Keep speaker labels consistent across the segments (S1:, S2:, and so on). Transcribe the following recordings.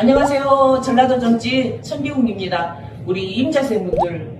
S1: 안녕하세요. 전라도 정치 천비국입니다. 우리 임자생분들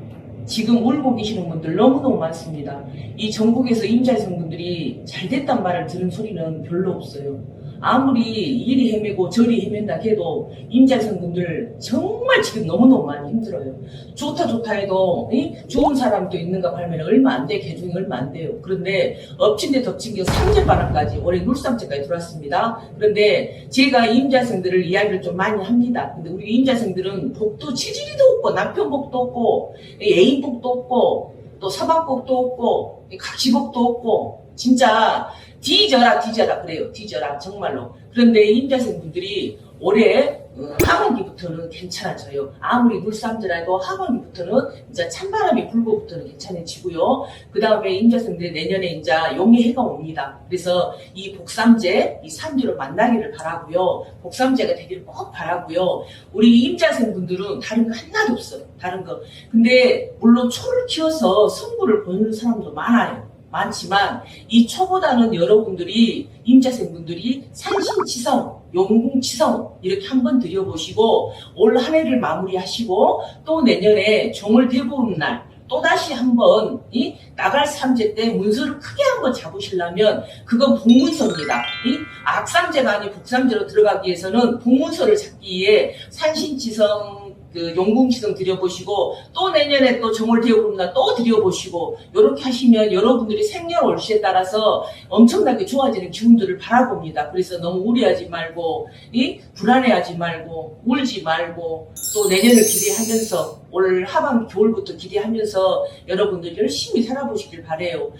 S1: 지금 울고 계시는 분들 너무너무 많습니다. 이 전국에서 임자생분들이 잘 됐단 말을 들은 소리는 별로 없어요. 아무리 이리 헤매고 저리 헤맨다 해도 임자생분들 정말 지금 너무너무 많이 힘들어요. 좋다 좋다 해도 이? 좋은 사람도 있는가 하면 얼마 안 돼. 개중이 얼마 안 돼요. 그런데 엎친 데 덮친 게 삼재바람까지 올해 물삼재까지 들어왔습니다. 그런데 제가 임자생들을 이야기를 좀 많이 합니다. 근데 우리 임자생들은 복도 치질이도 없고 남편 복도 없고 애인 복도 없고 또 서방 복도 없고 각시복도 없고 진짜 뒤져라 뒤져라 그래요. 뒤져라 정말로. 그런데 임자생분들이 올해 어, 하반기부터는 괜찮아져요. 아무리 물쌈들라도 하반기부터는 이제 찬바람이 불고부터는 괜찮아지고요. 그 다음에 임자생들 내년에 이제 용의 해가 옵니다. 그래서 이 복삼재, 이 삼재로 만나기를 바라고요. 복삼재가 되기를 꼭 바라고요. 우리 임자생 분들은 다른 거 하나도 없어요. 다른 거. 근데 물론 초를 키워서 성부를 보는 사람도 많아요. 많지만 이 초보다는 여러분들이 임자생분들이 산신치성, 용궁치성 이렇게 한번 들여보시고 올 한 해를 마무리하시고 또 내년에 종을 대고 오는 날 또다시 한번 이 나갈 삼재 때 문서를 크게 한번 잡으시려면 그건 복문서입니다. 이 악삼재가 아닌 복삼재로 들어가기 위해서는 복문서를 잡기 위해 산신치성 그 용궁치성 들여보시고 또 내년에 또 정월 대우금나 또 들여보시고 이렇게 하시면 여러분들이 생년월시에 따라서 엄청나게 좋아지는 기운들을 바라봅니다. 그래서 너무 우려하지 말고 이 불안해하지 말고 울지 말고 또 내년을 기대하면서 올 하반기 겨울부터 기대하면서 여러분들 열심히 살아보시길 바래요.